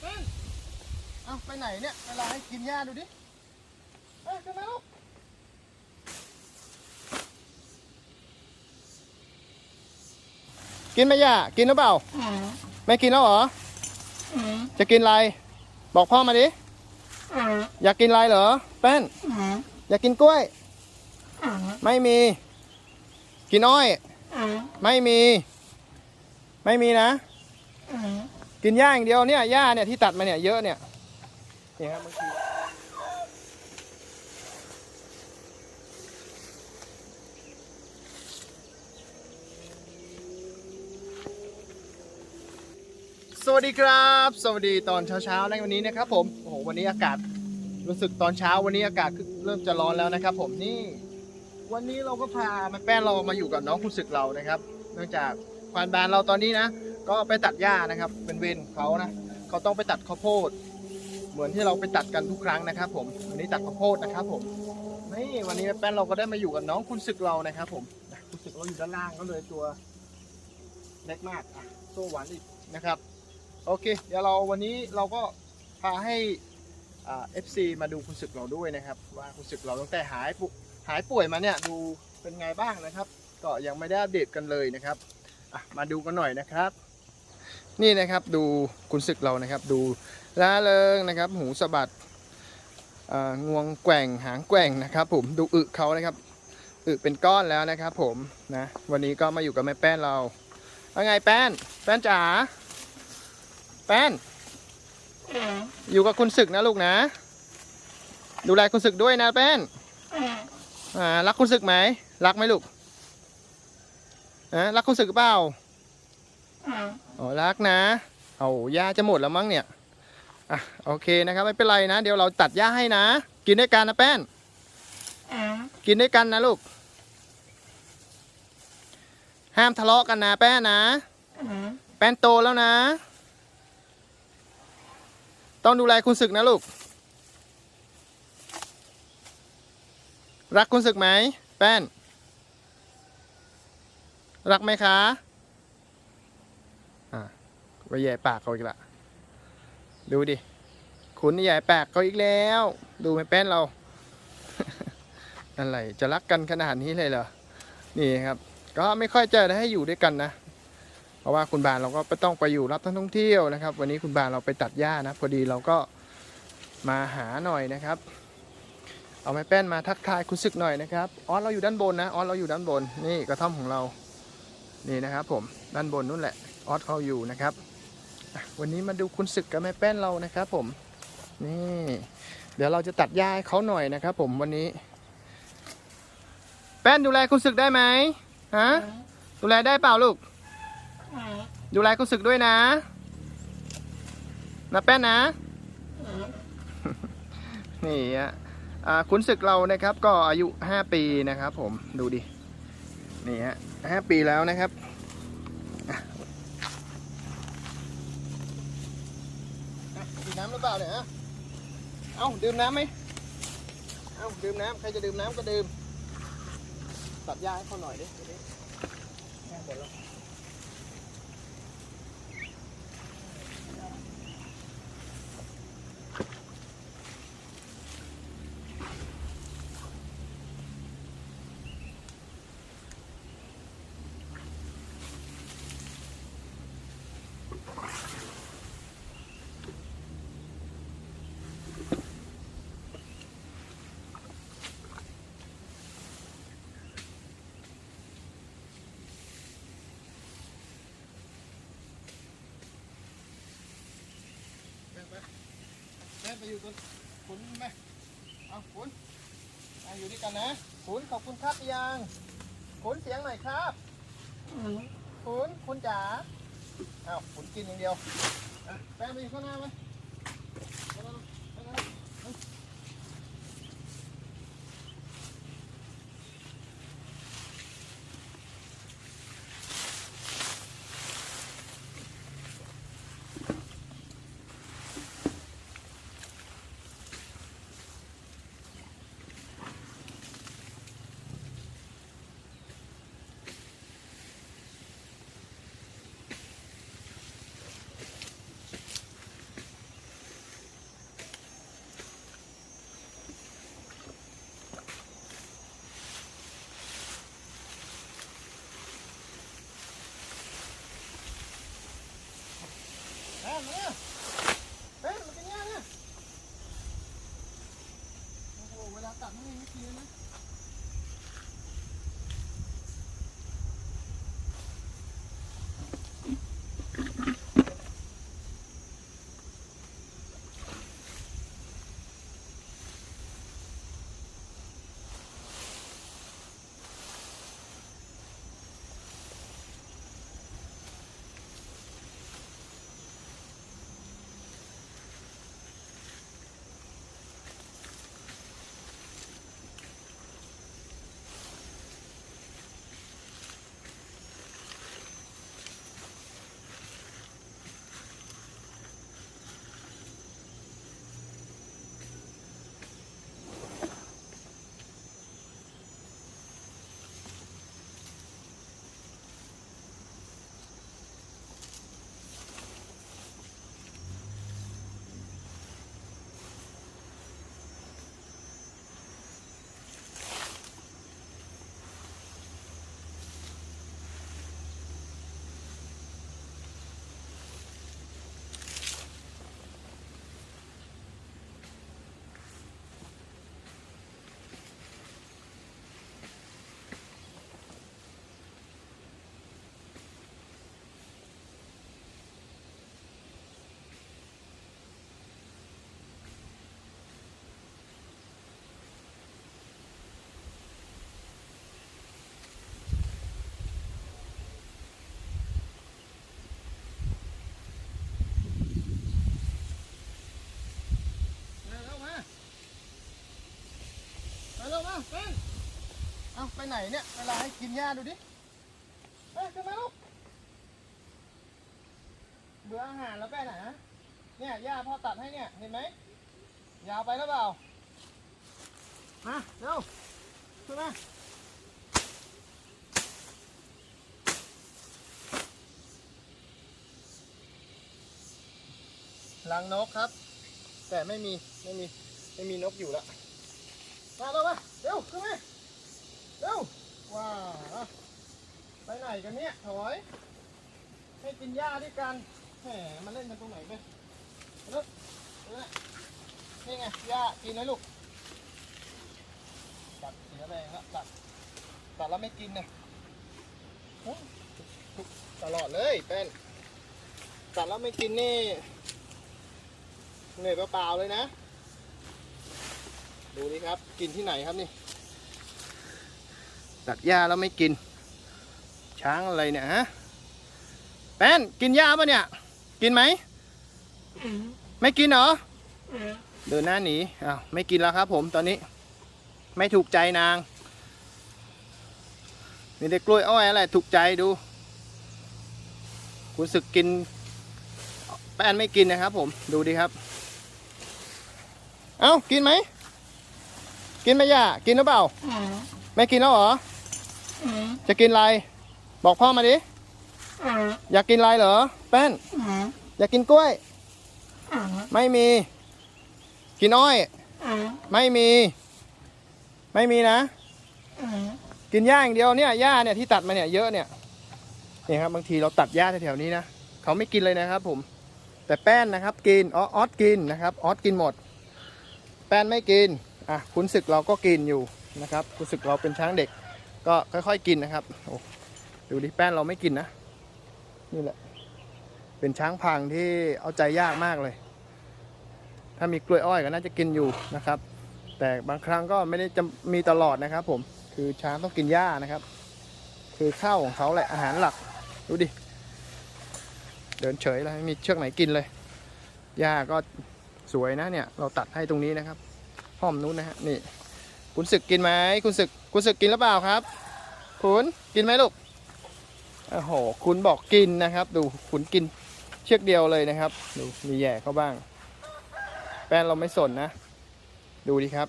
แป้นเอาไปไหนเนี่ยเวลาให้กินหญ้าดูดิเอ้ยขึ้นมาลูกกินไหมย่ากินหรือเปล่า ไม่กินแล้วเหรอ จะกินอะไร บอกพ่อมาดิ อยากกินอะไรเหรอ แป้น อยากกินกล้วย ไม่มี กินอ้อย ไม่มี ไม่มีนะ กินหญ้าอย่างเดียวเนี่ยหญ้าเนี่ยที่ตัดมาเนี่ยเยอะเนี่ยนี่ครับบางทีสวัสดีครับ สวัสดีตอนเช้าๆในวันนี้นะครับ ผมโอ้โหวันนี้อากาศรู้สึกตอนเช้าวันนี้อากาศเริ่มจะร้อนแล้วนะครับ ผมนี่ วันนี้เราก็พาแม่แป้นเรามาอยู่กับน้องคุณศึกเรานะครับ เนื่องจากควานบานเราตอนนี้นะ ก็ไปตัดหญ้านะครับ เป็นเวรเขานะเขาต้องไปตัดข้าวโพด เหมือนที่เราไปตัดกันทุกครั้งนะครับ ผมวันนี้ตัดข้าวโพดนะครับ ผมนี่วันนี้แป้นเราก็ได้มาอยู่กับน้องคุณศึกเรานะครับ ผมคุณศึกเราอยู่ด้านล่างก็เลยตัวเล็กมากอะโซ่หวานอีกนะครับ โอเค เดี๋ยวเราวันนี้เราก็พาให้อ่า FC มาดูคุณศึกเราด้วยนะครับ ว่าคุณศึกเราตั้งแต่หายปุหายป่วยมาเนี่ยดูเป็นไงบ้างนะครับ ก็ยังไม่ได้อัปเดตกันเลยนะครับอะมาดูกันหน่อยนะครับ นี่นะครับดูคุณศึกเรานะครับ ดูล้าเริงนะครับ หูสะบัดงวงแกว่งหางแกว่งนะครับ ผมดูอึเขานะครับอึเป็นก้อนแล้วนะครับ ผมนะวันนี้ก็มาอยู่กับแม่แป้นเราว่าไงแป้น แป้นจ๋าแป้น อยู่กับคุณศึกนะลูกนะ ดูแลคุณศึกด้วยนะแป้นอ่ารักคุณศึกไหมรักไหมลูกนะรักคุณศึกเปล่า อ๋อรักนะ เอาหญ้าจะหมดแล้วมั้งเนี่ย อะโอเคนะครับไม่เป็นไรนะ เดี๋ยวเราตัดหญ้าให้นะ กินด้วยกันนะแป้น กินด้วยกันนะลูก ห้ามทะเลาะกันนะแป้นนะ แป้นโตแล้วนะ ต้องดูแลคุณศึกนะลูก รักคุณศึกไหม แป้น รักไหมคะอ่า ไปแย่ปากเขาอีกละ ดูดิคุณนี่แย่ปากเขาอีกแล้ว ดูไหมแป้นเรา อะไร จะรักกันขนาดนี้เลยเหรอ นี่ครับ ก็ไม่ค่อยจะได้ให้อยู่ด้วยกันนะ เพราะว่าคุณบานเราก็ไปต้องไปอยู่รับนักท่องเที่ยวนะครับ วันนี้คุณบานเราไปตัดหญ้านะ พอดีเราก็มาหาหน่อยนะครับ เอาไม้แป้นมาทักทายคุณศึกหน่อยนะครับ ออสเราอยู่ด้านบนนะ ออสเราอยู่ด้านบน นี่กระท่อมของเรา นี่นะครับผม ด้านบนนู่นแหละ ออสเขาอยู่นะครับ วันนี้มาดูคุณศึกกับแม่แป้นเรานะครับผม นี่ เดี๋ยวเราจะตัดหญ้าให้เขาหน่อยนะครับผมวันนี้ แป้นดูแลคุณศึกได้ไหมฮะดูแลได้เปล่าลูก ดูแลคุณศึกด้วยนะนะแป้นนะ นี่ฮะอ่าคุณศึกเรานะครับ ก็อายุ 5 ปีนะครับผมดูดิ นี่ฮะห้าปีแล้วนะครับอะอะดื่มน้ำห รือเปล่าเนี่ยฮะเอาดื่มน้ำไหมเอาดื่มน้ำใครจะดื่มน้ำก็ดื่มตัดหญ้าให้เขาหน่อยดิดิแม่หมดแล้ว ไปอยู่กับคุณแม่เอาขุนเอาอยู่ด้วยกันนะขุนขอบคุณครับยังขุนเสียงหน่อยครับขุนขุนจ๋าเอาขุนกินอย่างเดียวอะแป้งไปอยู่ข้างหน้าไหม เอาไปไหนเนี่ย เวลาให้กินหญ้าดูดิเอ้ยขึ้นมาลูก เบื่ออาหารแล้วไปไหนฮะเนี่ยหญ้าพ่อตัดให้เนี่ย เห็นไหม ยาวไปหรือเปล่า มาเร็วขึ้นมาลังนกครับ แต่ไม่มี ไม่มี ไม่มีนกอยู่ล้วมาแล้วมาเร็วขึ้นมา เร็วว้าวไปไหนกันเนี่ยถอย ให้กินหญ้าด้วยกันแหมมาเล่นกันตรงไหนไปเร็วเร็วนี่ไงหญ้ากินเลยลูกตัดเสียแรงล้วตัดตัดแล้วไม่กินเนี่ยตลอดเลยเป็นตัดแล้วไม่กินนี่เหนื่อยเปล่าๆเลยนะ ดูดิครับ กินที่ไหนครับนี่ ตัดหญ้าแล้วไม่กิน ช้างอะไรเนี่ยฮะแป้นกินหญ้าปะเนี่ย กินไหม ไม่กินเหรอ เดินหน้าหนีอ้าวไม่กินแล้วครับผมตอนนี้ ไม่ถูกใจนาง มีแต่กล้วยอ้อยอะไรถูกใจดูรู้สึกกิน แป้นไม่กินนะครับผมดูดิครับ เอ้ากินไหม กินไหมย่ากินหรือเปล่า ไม่กินแล้วเหรอ จะกินอะไร บอกพ่อมาดิ อยากกินอะไรเหรอ แป้น อยากกินกล้วย ไม่มี กินอ้อย ไม่มี ไม่มีนะ กินหญ้าอย่างเดียวเนี่ย หญ้าเนี่ยที่ตัดมาเนี่ยเยอะเนี่ย นี่ครับบางทีเราตัดหญ้าแถวๆนี้นะ เขาไม่กินเลยนะครับผม แต่แป้นนะครับ กิน ออออสกินนะครับ ออสกินหมด แป้นไม่กิน อะคุณศึกเราก็กินอยู่ นะครับคุณศึกเราเป็นช้างเด็ก ก็ค่อยๆกินนะครับโอ้ดูดิแป้นเราไม่กินนะ นี่แหละ เป็นช้างพังที่เอาใจยากมากเลย ถ้ามีกล้วยอ้อยก็น่าจะกินอยู่นะครับ แต่บางครั้งก็ไม่ได้จะมีตลอดนะครับ ผมคือช้างต้องกินหญ้านะครับ คือข้าวของเขาแหละอาหารหลักดูดิเดินเฉยเลยไม่มีเชือกไหนกินเลยหญ้าก็สวยนะเนี่ย เราตัดให้ตรงนี้นะครับห้อมนู้นนะฮะนี่ คุณศึกกินไหมคุณศึกคุณศึกกินหรือเปล่าครับ คุณกินไหมลูกโอ้โหคุณบอกกินนะครับ ดูคุณกินเชือกเดียวเลยนะครับ ดูมีแย่เขาบ้าง แป้นเราไม่สนนะ ดูดิครับ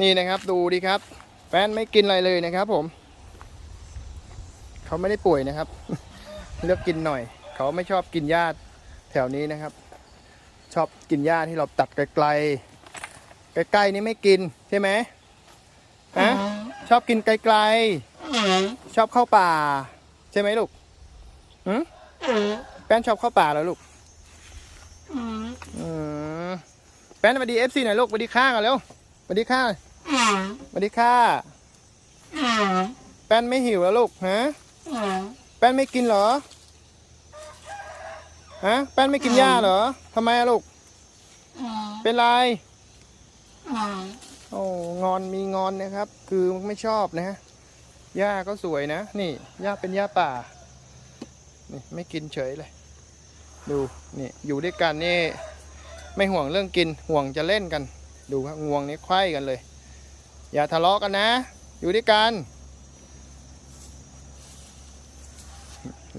นี่นะครับดูดิครับ แป้นไม่กินอะไรเลยนะครับ ผมเขาไม่ได้ป่วยนะครับ เลือกกินหน่อย เขาไม่ชอบกินหญ้าแถวนี้นะครับ ชอบกินหญ้าที่เราตัดไกลๆใกล้ๆนี่ไม่กินใช่ไหม ฮะชอบกินไกลๆ ชอบเข้าป่า ใช่ไหมลูกหืมแป้นชอบเข้าป่าแล้วลูกอืมแป้นสวัสดีเอฟซีหน่อยลูกสวัสดีค่ากันเร็วสวัสดีค่าสวัสดีค่าแป้นไม่หิวแล้วลูกฮะแป้นไม่กินเหรอฮะแป้นไม่กินหญ้าเหรอทำไมอะลูกเป็นไร โอ้งอนมีงอนนะครับ คือไม่ชอบนะฮะหญ้าก็สวยนะ นี่หญ้าเป็นหญ้าป่า นี่ไม่กินเฉยเลย ดูนี่อยู่ด้วยกันนี่ ไม่ห่วงเรื่องกินห่วงจะเล่นกัน ดูครับงวงนี่ไขว้กันเลย อย่าทะเลาะกันนะ อยู่ด้วยกัน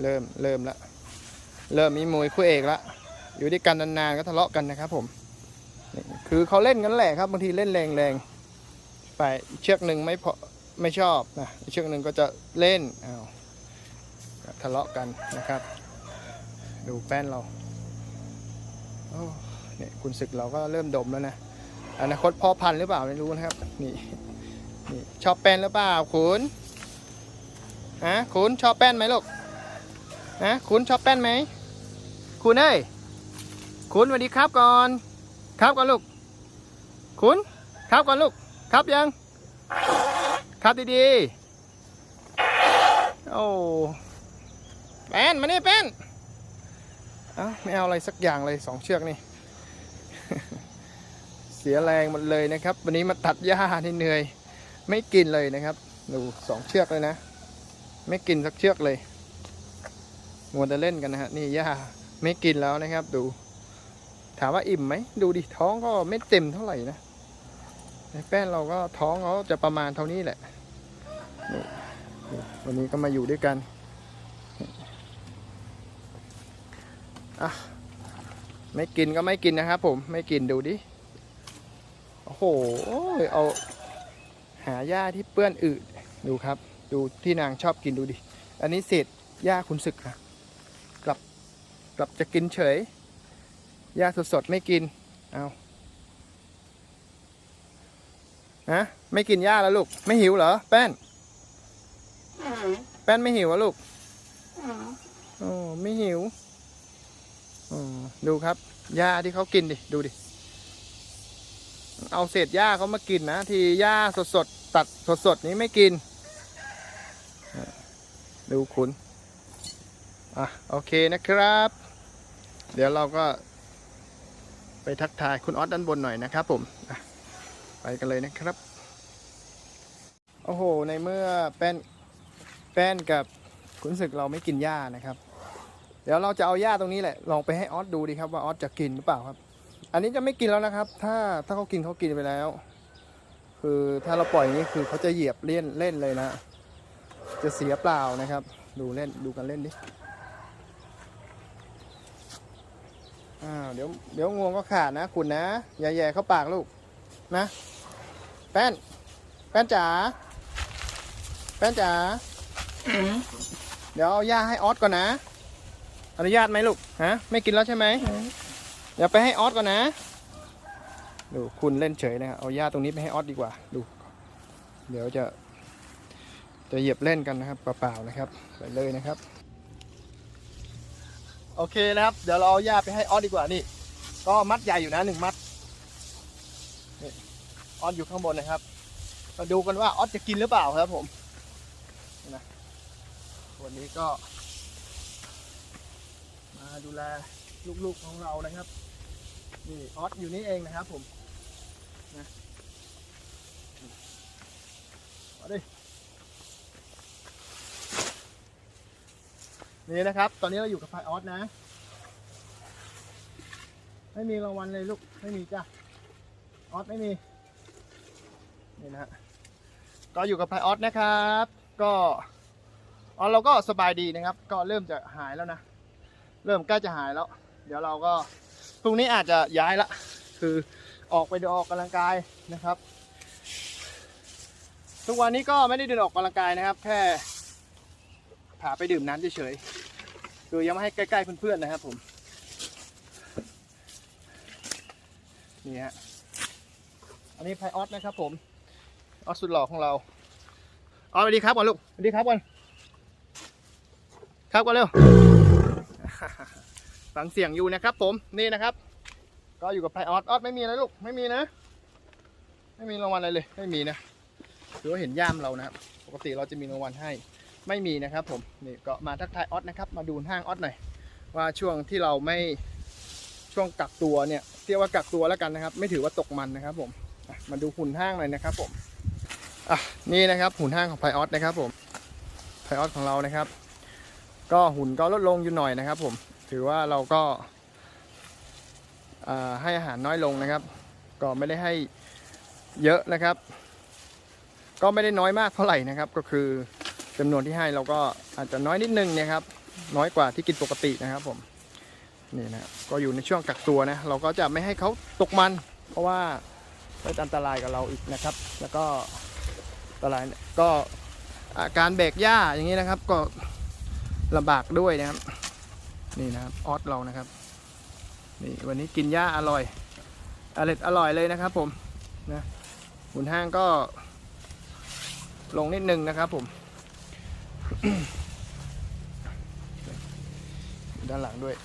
เริ่มเริ่มละเริ่มมีมวยคู่เอกละอยู่ด้วยกันนานๆก็ทะเลาะกันนะครับผม คือเขาเล่นกันแหละครับบางทีเล่นแรงๆไปเชือกหนึ่งไม่พอไม่ชอบนะเชือกหนึ่งก็จะเล่นอ้าวทะเลาะกันนะครับ ดูแป้นเราเนี่ยคุณศึกเราก็เริ่มดมแล้วนะอนาคตพ่อพันธุ์หรือเปล่าไม่รู้นะครับนี่นี่ชอบแป้นหรือเปล่าคุณฮะคุณชอบแป้นไหมลูกฮะคุณชอบแป้นไหมคุณเอ้ยคุณสวัสดีครับก่อน ครับก่อนลูก คุณครับก่อนลูก ครับยัง ครับดีๆ โอ้แป้นมานี่แป้นอ้าไม่เอาอะไรสักอย่างเลยสองเชือกนี่ เสียแรงหมดเลยนะครับ วันนี้มาตัดหญ้าที่เหนื่อย ไม่กินเลยนะครับ ดูสองเชือกเลยนะ ไม่กินสักเชือกเลยมัวแต่เล่นกันนะฮะนี่หญ้าไม่กินแล้วนะครับ ดู ถามว่าอิ่มไหม ดูดิท้องก็ไม่เต็มเท่าไหร่นะ แป้นเราก็ท้องเขาจะประมาณเท่านี้แหละวันนี้ก็มาอยู่ด้วยกันอะไม่กินก็ไม่กินนะครับผมไม่กินดูดิ โอ้โหเอาหาหญ้าที่เปื้อนอืดดูครับ ดูที่นางชอบกินดูดิ อันนี้เศษหญ้าคุณศึกอะกลับกลับจะกินเฉยหญ้าสดๆไม่กินเอา ฮะไม่กินหญ้าแล้วลูก ไม่หิวเหรอ แป้น แป้นไม่หิวเหรอลูกโอ้ไม่หิวอมดูครับหญ้าที่เขากินดิ ดูดิ เอาเศษหญ้าเขามากินนะ ที่หญ้าสดๆ ตัดสดๆ นี้ไม่กิน ดูคุณอะโอเคนะครับ เดี๋ยวเราก็ไปทักทายคุณออสด้านบนหน่อยนะครับผมอะ ไปกันเลยนะครับ โอ้โห ในเมื่อแป้นแป้นกับคุณศึกเราไม่กินหญ้านะครับ เดี๋ยวเราจะเอาหญ้าตรงนี้แหละ ลองไปให้ออสดูดีครับว่าออสจะกินหรือเปล่าครับ อันนี้จะไม่กินแล้วนะครับ ถ้าถ้าเขากินเขากินไปแล้ว คือถ้าเราปล่อยอย่างนี้คือเขาจะเหยียบเล่นเล่นเลยนะ จะเสียเปล่านะครับ ดูเล่นดูกันเล่นดิอ้าวเดี๋ยวเดี๋ยวงวงก็ขาดนะ คุณนะอย่าแย่เข้าปากลูกนะ แป้น แป้นจ๋า แป้นจ๋า เดี๋ยวเอาหญ้าให้ออสก่อนนะ อนุญาตไหมลูก ฮะ ไม่กินแล้วใช่ไหม เดี๋ยวไปให้ออสก่อนนะ ดูคุณเล่นเฉยนะครับ เอาหญ้าตรงนี้ไปให้ออสดีกว่า ดู เดี๋ยวจะ จะเหยียบเล่นกันนะครับเปล่าๆนะครับ ไปเลยนะครับ โอเคนะครับ เดี๋ยวเราเอาหญ้าไปให้ออสดีกว่านี่ ก็มัดใหญ่อยู่นะหนึ่งมัดนี่ ออสอยู่ข้างบนนะครับ มาดูกันว่าออสจะกินหรือเปล่าครับผมนะวันนี้ก็ มาดูแลลูกๆของเรานะครับ นี่ออสอยู่นี่เองนะครับผมนะมาดินี่นะครับ ตอนนี้เราอยู่กับพายออสนะ ไม่มีรางวัลเลยลูก ไม่มีจ้ะ ออสไม่มี นี่นะฮะก็อยู่กับไพออสนะครับ ก็ออสเราก็สบายดีนะครับ ก็เริ่มจะหายแล้วนะ เริ่มใกล้จะหายแล้ว เดี๋ยวเราก็พรุ่งนี้อาจจะย้ายละ คือออกไปเดินออกกำลังกายนะครับ ทุกวันนี้ก็ไม่ได้เดินออกกำลังกายนะครับ แค่พาไปดื่มน้ำเฉยๆคือยังไม่ให้ใกล้ๆเพื่อนๆนะครับผมนี่ฮะอันนี้ไพออสนะครับผม ออสสุดหล่อของเราออสสวัสดีครับก่อนลูกสวัสดีครับก่อนครับก่อนเร็วฟังเสียงอยู่นะครับ ผมนี่นะครับ ก็อยู่กับไพออสออสไม่มีนะลูกไม่มีนะ ไม่มีรางวัลอะไรเลย ไม่มีนะถือว่าเห็นย่ามเรานะครับ ปกติเราจะมีรางวัลให้ไม่มีนะครับ ผมนี่ก็มาทักทายออสนะครับ มาดูห้างออสหน่อยว่าช่วงที่เราไม่ช่วงกักตัวเนี่ยเรียกว่ากักตัวแล้วกันนะครับ ไม่ถือว่าตกมันนะครับ ผมอะมาดูหุ่นห้างหน่อยนะครับ ผม อะนี่นะครับหุ่นห้างของไพออสนะครับผมไพออสของเรานะครับ ก็หุ่นก็ลดลงอยู่หน่อยนะครับ ผมถือว่าเราก็ให้อาหารน้อยลงนะครับ ก็ไม่ได้ให้เยอะนะครับ ก็ไม่ได้น้อยมากเท่าไหร่นะครับ ก็คือจำนวนที่ให้เราก็อาจจะน้อยนิดนึงนะครับ น้อยกว่าที่กินปกตินะครับผมนี่นะก็อยู่ในช่วงกักตัวนะ เราก็จะไม่ให้เขาตกมัน เพราะว่าเป็นอันตรายกับเราอีกนะครับ แล้วก็ ตรายก็าการแบกหญ้าอย่างนี้นะครับ ก็ลำบากด้วยนะครับ นี่นะครับออสเรานะครับนี่วันนี้กินหญ้าอร่อยอร่อยอร่อยเลยนะครับ ผมนะหุ่นห้างก็ ลงนิดนึงนะครับ ผมด้านหลังด้วย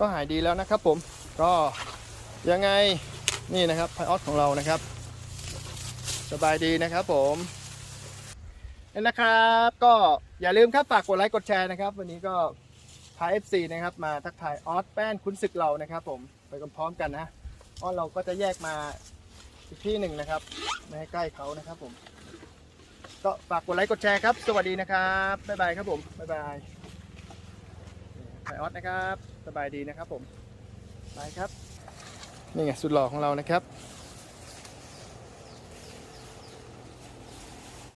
ก็หายดีแล้วนะครับผมก็ยังไงนี่นะครับไพออสของเรานะครับ สบายดีนะครับผมนี่นะครับ ก็อย่าลืมครับฝากกดไลค์กดแชร์นะครับ วันนี้ก็พา FC นะครับ มาทักทายออสแป้นคุ้นศึกเรานะครับ ผมไปกันพร้อมกันนะออสเราก็จะแยกมาอีกที่หนึ่งนะครับไม่ให้ใกล้เขานะครับผมก็ฝากกดไลค์กดแชร์ครับ สวัสดีนะครับ บ๊ายบายครับผม บ๊ายบายไทยออสนะครับ สบายดีนะครับผม ไปครับ นี่ไงสุดหล่อของเรานะครับ